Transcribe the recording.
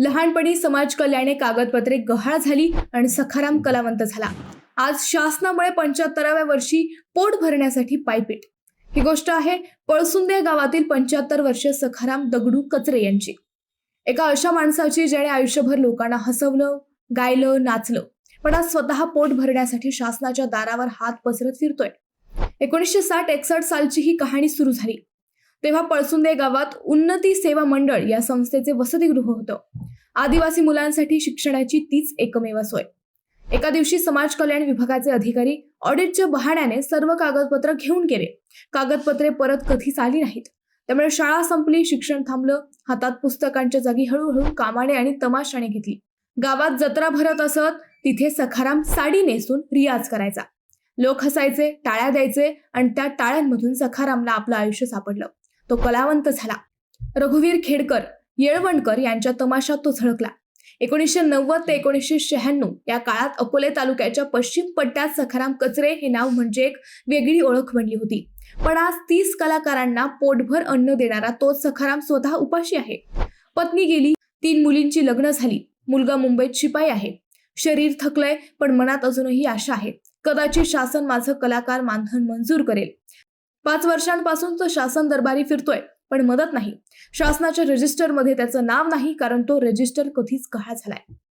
लहानपणी समाज कल्याणे कागदपत्रे गहाळ झाली आणि सखाराम कलावंत झाला. आज शासनामुळे पंच्याहत्तराव्या वर्षी पोट भरण्यासाठी पायपीट. ही गोष्ट आहे पळसुंदे गावातील पंच्याहत्तर वर्षीय सखाराम दगडू कचरे यांची. एका अशा माणसाची ज्याने आयुष्यभर लोकांना हसवलं गायलं नाचलं पण आज स्वतः पोट भरण्यासाठी शासनाच्या दारावर हात पसरत फिरतोय. एकोणीसशे साठ एकसष्ट सालची ही कहाणी सुरू झाली. तेव्हा पळसुंदे गावात उन्नती सेवा मंडळ या संस्थेचे वसतिगृह होतं. आदिवासी मुलांसाठी शिक्षणाची तीच एकमेव सोय. एका दिवशी समाज कल्याण विभागाचे अधिकारी ऑडिटच्या बहाण्याने सर्व कागदपत्र घेऊन गेले. कागदपत्रे परत कधीच आली नाहीत. त्यामुळे शाळा संपली शिक्षण थांबलं हातात पुस्तकांच्या जागी हळूहळू कामाने आणि तमाशाने घेतली. गावात जत्रा भरत असत तिथे सखाराम साडी नेसून रियाज करायचा. लोक हसायचे टाळ्या द्यायचे आणि त्या टाळ्यांमधून सखारामला आपलं आयुष्य सापडलं. तो कलावंत झाला. रघुवीर खेडकर येळवणकर यांच्या तमाशात तो झळकला. एकोणीसशे नव्वद ते एकोणीसशे शहाण्णव या काळात अकोले तालुक्याच्या पश्चिम पट्ट्यात सखाराम कचरे हे नाव म्हणजे एक वेगळी ओळख बनली होती. पण आज तीस कलाकारांना पोटभर अन्न देणारा तोच सखाराम स्वतः उपाशी आहे. पत्नी गेली तीन मुलींची लग्न झाली मुलगा मुंबईत शिपाई आहे. शरीर थकलंय पण मनात अजूनही आशा आहे. कदाचित शासन माझं कलाकार मानधन मंजूर करेल. पाच वर्षांपासून तो शासन दरबारी फिरतोय पण मदत नाही. शासनाच्या रजिस्टरमध्ये त्याचं नाव नाही कारण तो रजिस्टर कधीच गहाळ झालाय.